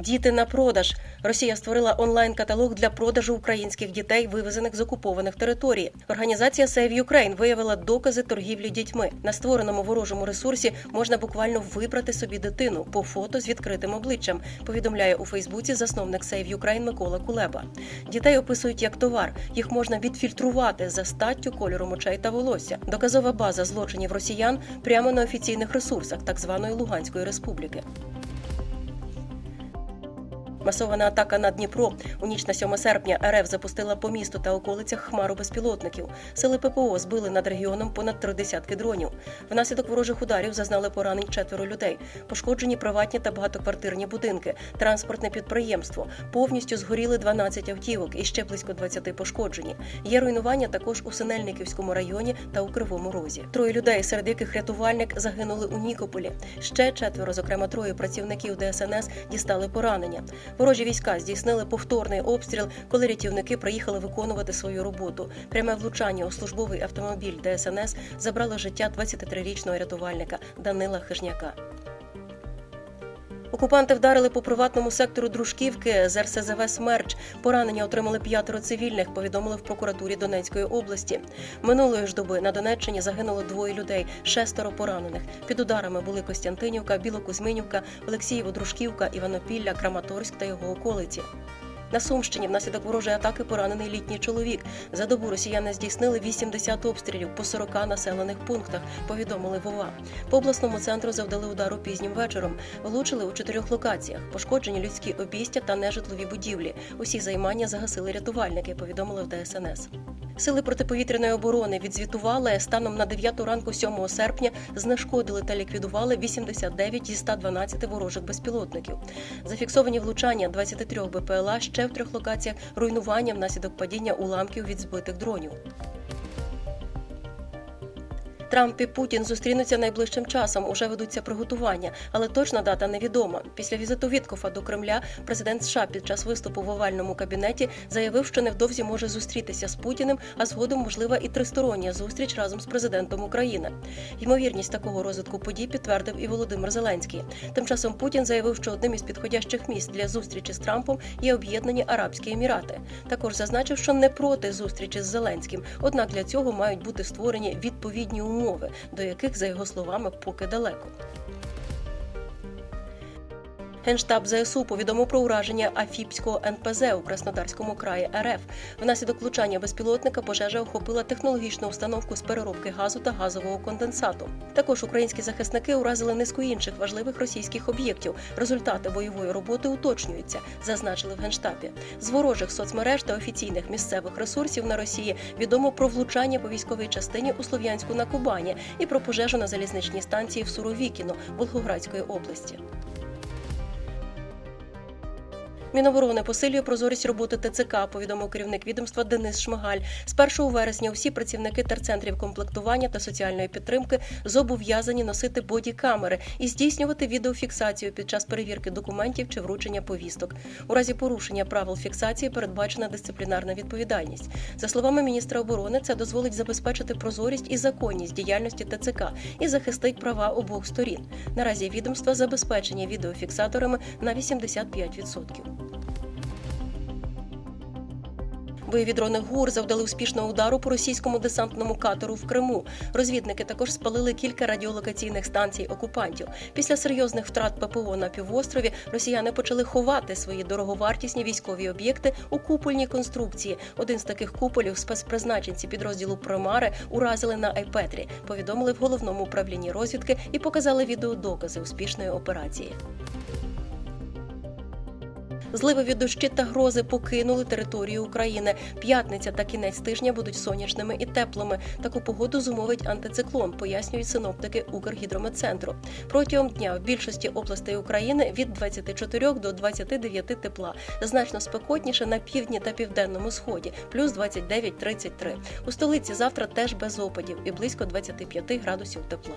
Діти на продаж. Росія створила онлайн-каталог для продажу українських дітей, вивезених з окупованих територій. Організація Save Ukraine виявила докази торгівлі дітьми. На створеному ворожому ресурсі можна буквально вибрати собі дитину по фото з відкритим обличчям. Повідомляє у Фейсбуці засновник Save Ukraine Микола Кулеба. Дітей описують як товар. Їх можна відфільтрувати за статтю, кольором очей та волосся. Доказова база злочинів росіян прямо на офіційних ресурсах так званої Луганської республіки. Масована атака на Дніпро у ніч на 7 серпня РФ запустила по місту та околицях хмару безпілотників. Сили ППО збили над регіоном понад три десятки дронів. Внаслідок ворожих ударів зазнали поранень четверо людей. Пошкоджені приватні та багатоквартирні будинки, транспортне підприємство. Повністю згоріли 12 автівок і ще близько 20 пошкоджені. Є руйнування також у Синельниківському районі та у Кривому Розі. Троє людей, серед яких рятувальник, загинули у Нікополі. Ще четверо, зокрема троє працівників ДСНС, дістали поранення. Ворожі війська здійснили повторний обстріл, коли рятівники приїхали виконувати свою роботу. Пряме влучання у службовий автомобіль ДСНС забрало життя 23-річного рятувальника Данила Хижняка. Окупанти вдарили по приватному сектору Дружківки з РСЗВ «Смерч». Поранення отримали п'ятеро цивільних, повідомили в прокуратурі Донецької області. Минулої ж доби на Донеччині загинуло двоє людей, шестеро поранених. Під ударами були Костянтинівка, Білокузьминівка, Олексієво, Дружківка, Іванопілля, Краматорськ та його околиці. На Сумщині внаслідок ворожої атаки поранений літній чоловік. За добу росіяни здійснили 80 обстрілів по 40 населених пунктах. Повідомили Вова. По обласному центру завдали удару пізнім вечором. Влучили у чотирьох локаціях. Пошкоджені людські обійстя та нежитлові будівлі. Усі займання загасили рятувальники. Повідомили в ДСНС. Сили протиповітряної оборони відзвітували станом на 9 ранку 7 серпня знешкодили та ліквідували 89 зі 112 ворожих безпілотників. Зафіксовані влучання 23 БПЛА ще в трьох локаціях руйнування внаслідок падіння уламків від збитих дронів. Трамп і Путін зустрінуться найближчим часом. Уже ведуться приготування, але точна дата невідома. Після візиту Віткофа до Кремля президент США під час виступу в овальному кабінеті заявив, що невдовзі може зустрітися з Путіним, а згодом можлива і тристороння зустріч разом з президентом України. Ймовірність такого розвитку подій підтвердив і Володимир Зеленський. Тим часом Путін заявив, що одним із підходящих місць для зустрічі з Трампом є Об'єднані Арабські Емірати. Також зазначив, що не проти зустрічі з Зеленським, однак для цього мають бути створені відповідні умови умови, до яких, за його словами, поки далеко. Генштаб ЗСУ повідомив про ураження Афіпського НПЗ у Краснодарському краї РФ. Внаслідок влучання безпілотника пожежа охопила технологічну установку з переробки газу та газового конденсату. Також українські захисники уразили низку інших важливих російських об'єктів. Результати бойової роботи уточнюються, зазначили в генштабі. З ворожих соцмереж та офіційних місцевих ресурсів на Росії відомо про влучання по військовій частині у Слов'янську на Кубані і про пожежу на залізничній станції в Суровікіно Волгоградської області. Міноборони посилює прозорість роботи ТЦК, повідомив керівник відомства Денис Шмигаль. З 1 вересня усі працівники терцентрів комплектування та соціальної підтримки зобов'язані носити боді-камери і здійснювати відеофіксацію під час перевірки документів чи вручення повісток. У разі порушення правил фіксації передбачена дисциплінарна відповідальність. За словами міністра оборони, це дозволить забезпечити прозорість і законність діяльності ТЦК і захистить права обох сторін. Наразі відомства забезпечені відеофіксаторами на 85%. Бойові дрони ГУР завдали успішного удару по російському десантному катеру в Криму. Розвідники також спалили кілька радіолокаційних станцій окупантів. Після серйозних втрат ППО на півострові росіяни почали ховати свої дороговартісні військові об'єкти у купольній конструкції. Один з таких куполів спецпризначенці підрозділу Промари уразили на Айпетрі. Повідомили в головному управлінні розвідки і показали відеодокази успішної операції. Зливи від дощі та грози покинули територію України. П'ятниця та кінець тижня будуть сонячними і теплими. Таку погоду зумовить антициклон, пояснюють синоптики Укргідрометцентру. Протягом дня в більшості областей України від 24 до 29 тепла. Значно спекотніше на півдні та південному сході, плюс 29-33. У столиці завтра теж без опадів і близько 25 градусів тепла.